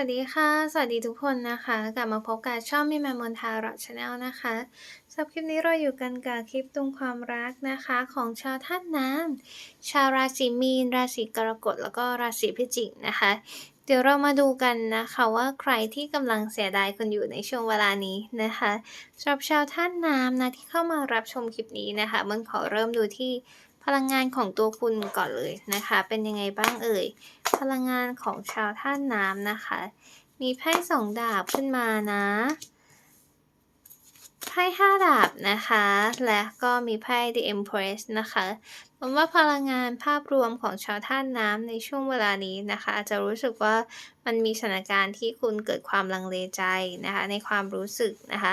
วัสดีค่ะ สวัสดีทุกคนนะคะ กลับมาพบกับช่องมิมามนทาร์ชาแนลนะคะสำหรับคลิปนี้เราอยู่กันกับคลิปตรงความรักนะคะของชาวธาตุน้ำชาวราศีมีน ราศีกรกฎแล้วก็ราศีพิจิกนะคะ เดี๋ยวเรามาดูกันนะคะว่าใครที่กำลังเสียดายคนอยู่ในช่วงเวลานี้นะคะสำหรับชาวธาตุน้ำนะที่เข้ามารับชมคลิปนี้นะคะมันขอเริ่มดูที่ พลังงานของตัวคุณก่อนเลยนะคะ เป็นยังไงบ้างเอ่ย พลังงานของชาวธาตุน้ำนะคะ มีไพ่สองดาบขึ้นมานะไพ่ห้าดาบนะคะ และก็มีไพ่ The Empress นะคะผมว่าพลังงานภาพรวมของชาวธาตุน้ำในช่วงเวลานี้นะคะ อาจจะรู้สึกว่ามันมีสถานการณ์ที่คุณเกิดความลังเลใจนะคะ ในความรู้สึกนะคะ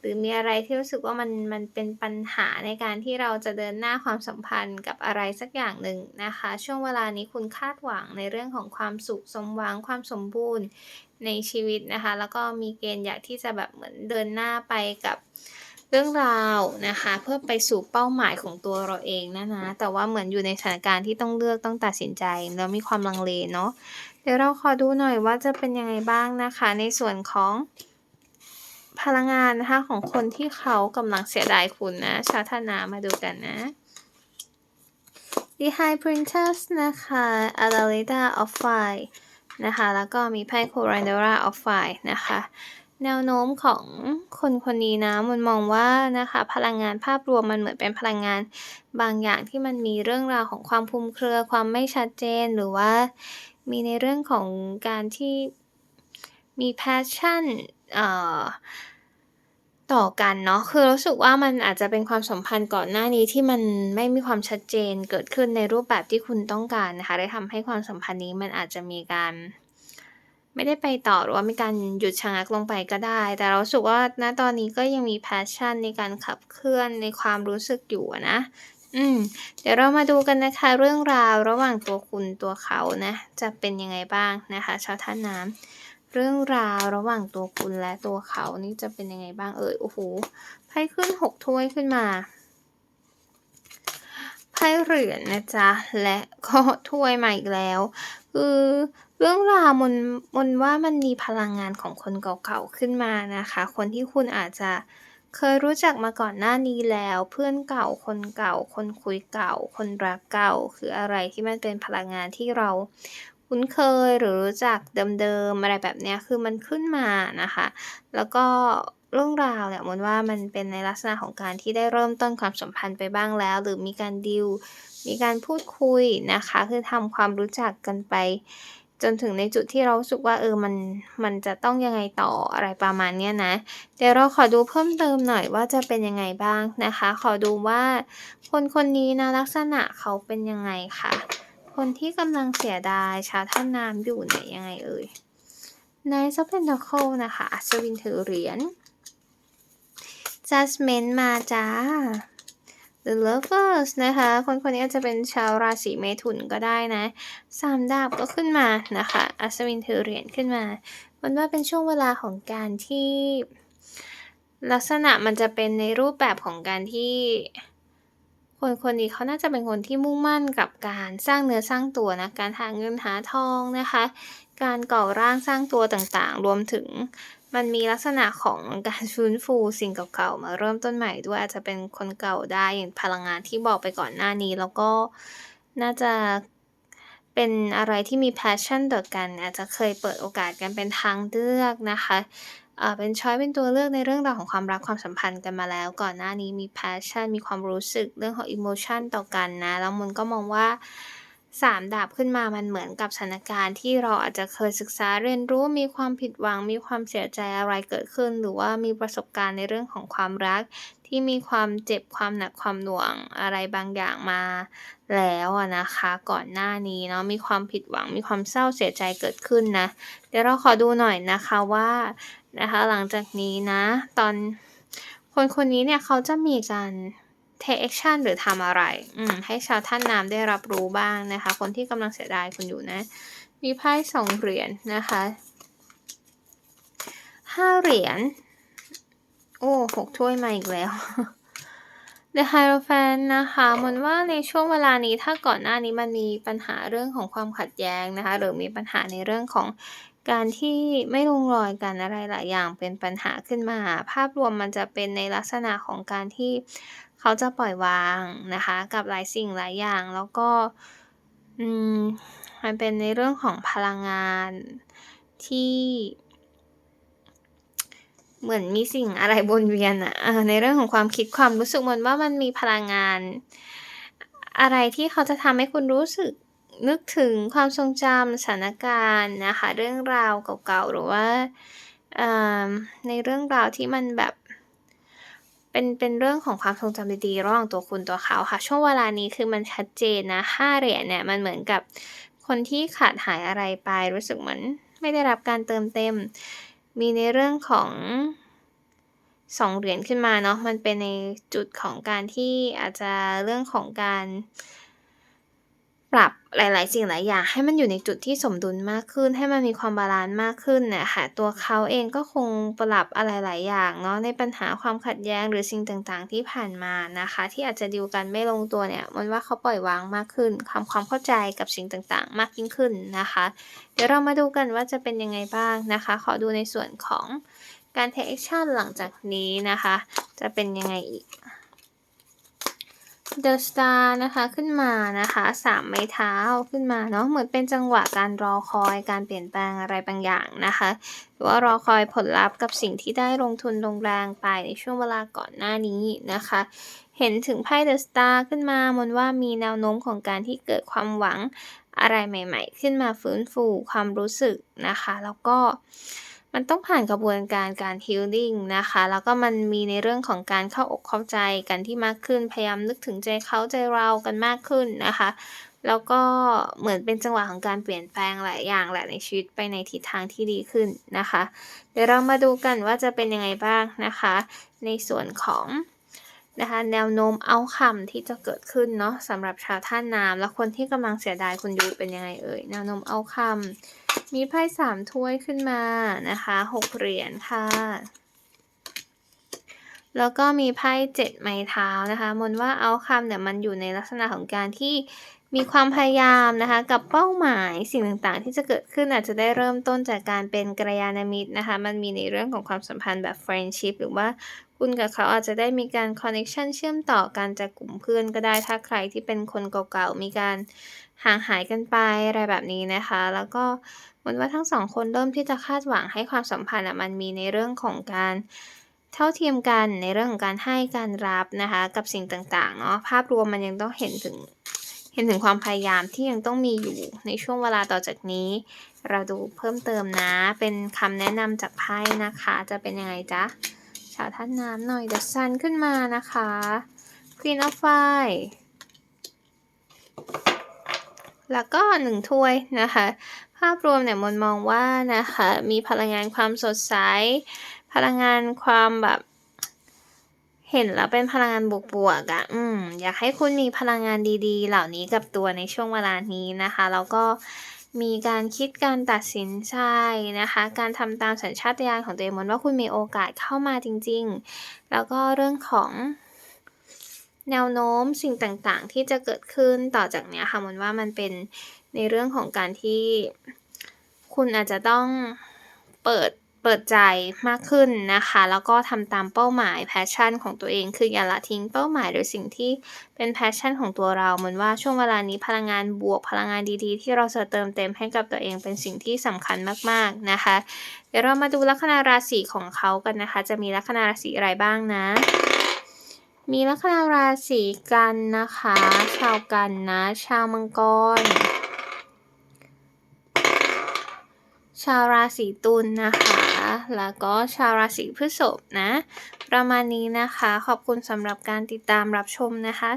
หรือมีอะไรที่รู้สึกว่ามันมันเป็นปัญหาในการที่เราจะเดินหน้าความสัมพันธ์กับอะไรสักอย่างหนึ่งนะคะ ช่วงเวลานี้คุณคาดหวังในเรื่องของความสุขสมหวังความสมบูรณ์ในชีวิตนะคะ แล้วก็มีเกณฑ์อยากที่จะแบบเหมือนเดินหน้าไปกับเรื่องราวนะคะ เพื่อไปสู่เป้าหมายของตัวเราเองนะนะ แต่ว่าเหมือนอยู่ในสถานการณ์ที่ต้องเลือกต้องตัดสินใจแล้วมีความลังเลเนาะเดี๋ยวเราขอดูหน่อยว่าจะเป็นยังไงบ้างนะคะ ในส่วนของ พลังงานนะคะของคนที่เขากำลังเสียดายคุณนะ ชาวธนามาดูกันนะ The High Princess นะคะ Adalita of Fire นะคะ แล้วก็มีไพ่ Corandora of Fire นะคะ แนวโน้มของคนคนนี้นะ มันมองว่านะคะ พลังงานภาพรวมมันเหมือนเป็นพลังงานบางอย่างที่มันมีเรื่องราวของความคลุมเครือ ความไม่ชัดเจน หรือว่ามีในเรื่องของการที่มี passion เอ่อ ต่อกันเนาะคือรู้สึกว่ามันอาจจะเป็นความสัมพันธ์ก่อนหน้านี้ที่มันไม่มีความชัดเจนเกิดขึ้นในรูปแบบที่คุณต้องการนะคะ ได้ทำให้ความสัมพันธ์นี้มันอาจจะมีการ ไม่ได้ไปต่อหรือว่ามีการหยุดชะงักลงไปก็ได้ แต่เราสึกว่าณตอนนี้ก็ยังมี passion ในการขับเคลื่อนในความรู้สึกอยู่นะ อืม เดี๋ยวเรามาดูกันนะคะ เรื่องราวระหว่างตัวคุณตัวเขานะ จะเป็นยังไงบ้างนะคะ ชาวท่าน้ำ เรื่องราวระหว่างตัวคุณและตัวเขานี่จะเป็นยังไงบ้างเอ่ยโอ้โหไพ่ขึ้นหกถ้วยขึ้นมาไพ่เหรียญนะจ๊ะและก็ถ้วยมาอีกแล้ว คือเรื่องราวมันมันว่ามันมีพลังงานของคนเก่าๆขึ้นมานะคะ คนที่คุณอาจจะเคยรู้จักมาก่อนหน้านี้แล้ว เพื่อนเก่าคนเก่า คนคุยเก่า คนรักเก่า คืออะไรที่มันเป็นพลังงานที่เรา คุ้นเคยหรือรู้จักเดิมๆอะไรแบบนี้คือมันขึ้นมานะคะ แล้วก็เรื่องราวเนี่ยมนว่ามันเป็นในลักษณะของการที่ได้เริ่มต้นความสัมพันธ์ไปบ้างแล้ว หรือมีการดิวมีการพูดคุยนะคะ คือทำความรู้จักกันไป จนถึงในจุดที่เราสึกว่าเออมันมันจะต้องยังไงต่ออะไรประมาณนี้นะ เดี๋ยวเราขอดูเพิ่มเติมหน่อยว่าจะเป็นยังไงบ้างนะคะ ขอดูว่าคนคนนี้นะลักษณะเขาเป็นยังไงค่ะ คนที่กำลังเสียดายชาวท่านน้ำอยู่เนี่ยยังไงเอ่ยในซับเพนท a เคิลนะคะอัศวินถือเหรียญ Judgment มาจ้า The Lovers นะคะ คนคนนี้อาจจะเป็นชาวราศีเมถุนก็ได้นะสามดาบก็ขึ้นมานะคะ อัศวินถือเหรียญขึ้นมา มันว่าเป็นช่วงเวลาของการที่ ลักษณะมันจะเป็นในรูปแบบของการที่ คนคนนี้เขาน่าจะเป็นคนที่มุ่งมั่นกับการสร้างเนื้อสร้างตัวนะ การหาเงินหาทองนะคะ การก่อร่างสร้างตัวต่างๆ รวมถึงมันมีลักษณะของการฟื้นฟูสิ่งเก่าๆมาเริ่มต้นใหม่ด้วยอาจจะเป็นคนเก่าได้อย่างพลังงานที่บอกไปก่อนหน้านี้ แล้วก็น่าจะเป็นอะไรที่มี passion ต่อกัน อาจจะเคยเปิดโอกาสกันเป็นทางเลือกนะคะ เป็นช้อยเป็นตัวเลือกในเรื่องราวของความรักความสัมพันธ์กันมาแล้ว ก่อนหน้านี้มี passion มีความรู้สึกเรื่องของ emotion ต่อกันนะ แล้วมันก็มองว่าสามดาบขึ้นมามันเหมือนกับสถานการณ์ที่เราอาจจะเคยศึกษาเรียนรู้มีความผิดหวัง มีความเสียใจอะไรเกิดขึ้น หรือว่ามีประสบการณ์ในเรื่องของความรัก ที่มีความเจ็บความหนักความหน่วงอะไรบางอย่างมาแล้วนะคะ ก่อนหน้านี้เนาะมีความผิดหวังมีความเศร้าเสียใจเกิดขึ้นนะ เดี๋ยวเราขอดูหน่อยนะคะว่า นะคะ หลังจากนี้นะ ตอนคนคนนี้เนี่ยเขาจะมีการ take action หรือทำอะไร อืม ให้ชาวท่านน้ำได้รับรู้บ้างนะคะ คนที่กำลังเสียดายคุณอยู่นะ มีไพ่สองเหรียญนนะคะห้าเหรียญ โอ้หกถ้วยมาอีกแล้ว The Hierophant นะคะมันว่าในช่วงเวลานี้ถ้าก่อนหน้านี้มันมีปัญหาเรื่องของความขัดแย้งนะคะ หรือมีปัญหาในเรื่องของ การที่ไม่ลงรอยกันอะไรหลายอย่างเป็นปัญหาขึ้นมา ภาพรวมมันจะเป็นในลักษณะของการที่เขาจะปล่อยวางนะคะ กับหลายสิ่งหลายอย่างแล้วก็อืมมันเป็นในเรื่องของพลังงานที่ เหมือนมีสิ่งอะไรวนเวียนอะในเรื่องของความคิดความรู้สึกเหมือนว่ามันมีพลังงาน อะไรที่เขาจะทำให้คุณรู้สึก นึกถึงความทรงจำสถานการณ์นะคะ เรื่องราวเก่าๆ หรือว่าในเรื่องราวที่มันแบบ เป็นเป็นเรื่องของความทรงจำดีๆระหว่างตัวคุณตัวเขาค่ะ ช่วงเวลานี้คือมันชัดเจนนะ5เหรียญเนี่ยมันเหมือนกับคนที่ขาดหายอะไรไปรู้สึกเหมือนไม่ได้รับการเติมเต็ม มีในเรื่องของ2เหรียญขึ้นมาเนาะมันเป็นในจุดของการที่อาจจะเรื่องของการ ปรับหลาย ๆ สิ่งหลายอย่างให้มันอยู่ในจุดที่สมดุลมากขึ้น ให้มันมีความบาลันซ์มากขึ้นน่ะค่ะตัวเขาเองก็คงปรับอะไรหลายอย่างเนาะในปัญหาความขัดแย้งหรือสิ่งต่างๆ ที่ผ่านมานะคะ ที่อาจจะดีลกันไม่ลงตัวเนี่ยมันว่าเขาปล่อยวางมากขึ้นทำความเข้าใจกับสิ่งต่างๆ มากยิ่งขึ้นนะคะ เดี๋ยวเรามาดูกันว่าจะเป็นยังไงบ้างนะคะ ขอดูในส่วนของการเทกแอกชันหลังจากนี้นะคะ จะเป็นยังไงอีก The Star นะคะขึ้นมานะคะ3ไม้เท้าขึ้นมาเนาะเหมือนเป็นจังหวะการรอคอยการเปลี่ยนแปลงอะไรบางอย่างนะคะ หรือว่ารอคอยผลลัพธ์กับสิ่งที่ได้ลงทุนลงแรงไปในช่วงเวลาก่อนหน้านี้นะคะ เห็นถึงไพ่ The Star ขึ้นมามนว่ามีแนวโน้มของการที่เกิดความหวังอะไรใหม่ ๆ ขึ้นมาฟื้นฟูความรู้สึกนะคะ แล้วก็ มันต้องผ่านกระบวนการการฮิลลิ่งนะคะ แล้วก็มันมีในเรื่องของการเข้าอกเข้าใจกันที่มากขึ้น พยายามนึกถึงใจเขาใจเรากันมากขึ้นนะคะ แล้วก็เหมือนเป็นจังหวะของการเปลี่ยนแปลงหลายอย่างแหละในชีวิตไปในทิศทางที่ดีขึ้นนะคะ เดี๋ยวเรามาดูกันว่าจะเป็นยังไงบ้างนะคะ ในส่วนของ นะคะ แนวโน้มเอาคัมที่จะเกิดขึ้นเนาะสำหรับชาวท่านน้ำและคนที่กำลังเสียดายคุณยูเป็นยังไงเอ่ยแนวโน้มเอาคัมมีไพ่สามถ้วยขึ้นมานะคะหกเหรียญค่ะ แล้วก็มีไพ่เจ็ดไม้เท้านะคะมนว่าเอาคัมเนี่ยมันอยู่ในลักษณะของการที่ มีความพยายามนะคะ กับเป้าหมายสิ่งต่างๆ ที่จะเกิดขึ้นอาจจะได้เริ่มต้นจากการเป็นกัลยาณมิตรนะคะ มันมีในเรื่องของความสัมพันธ์แบบ friendship หรือว่าคุณกับเขาอาจจะได้มีการ connection เชื่อมต่อกันจากกลุ่มเพื่อนก็ได้ถ้าใครที่เป็นคนเก่าๆ มีการห่างหายกันไปอะไรแบบนี้นะคะ แล้วก็เหมือนว่าทั้งสองคนเริ่มที่จะคาดหวังให้ความสัมพันธ์อะมันมีในเรื่องของการเท่าเทียมกันในเรื่องของการให้การรับนะคะ กับสิ่งต่างๆเนาะภาพรวมมันยังต้องเห็นถึง เห็นถึงความพยายามที่ยังต้องมีอยู่ในช่วงเวลาต่อจากนี้ เราดูเพิ่มเติมนะ เป็นคำแนะนำจากไพ่นะคะ จะเป็นยังไงจ๊ะ ชาวท่านน้ำหน่อย The Sun ขึ้นมานะคะ Queen of Fire แล้วก็หนึ่งถ้วยนะคะ ภาพรวมเนี่ยมนมองว่านะคะ มีพลังงานความสดใส พลังงานความแบบ เห็นแล้วเป็นพลังงานบวกๆอะ่ะ อืม อยากให้คุณมีพลังงานดีๆ เหล่านี้กับตัวในช่วงเวลานี้นะคะ แล้วก็มีการคิดการตัดสินใจนะคะ การทำตามสัญชาตญาณของตัวเองมนว่าคุณมีโอกาสเข้ามาจริง ๆ แล้วก็เรื่องของแนวโน้มสิ่งต่างๆ ที่จะเกิดขึ้นต่อจากนี้ค่ะมนว่ามันเป็นในเรื่องของการที่คุณอาจจะต้องเปิด เปิดใจมากขึ้นนะคะ แล้วก็ทำตามเป้าหมายแพชชั่นของตัวเองคืออย่าละทิ้งเป้าหมายหรือสิ่งที่เป็นแพชชั่นของตัวเราเหมือนว่าช่วงเวลานี้พลังงานบวกพลังงานดีๆ ที่เราจะเติมเต็มให้กับตัวเองเป็นสิ่งที่สำคัญมากๆนะคะ เดี๋ยวเรามาดูลัคนาราศีของเขากันนะคะ จะมีลัคนาราศีอะไรบ้างนะ มีลัคนาราศีกันนะคะ ชาวกันนะ ชาวมังกร ชาวราศีตุลนะคะ แล้วก็ชาวราศีพฤษภนะ ประมาณนี้นะคะ ขอบคุณสำหรับการติดตามรับชมนะคะ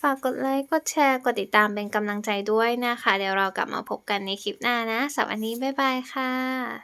ฝากกดไลค์ กดแชร์ กดติดตามเป็นกำลังใจด้วยนะคะ เดี๋ยวเรากลับมาพบกันในคลิปหน้านะสำหรับวันนี้ บ๊ายบายค่ะ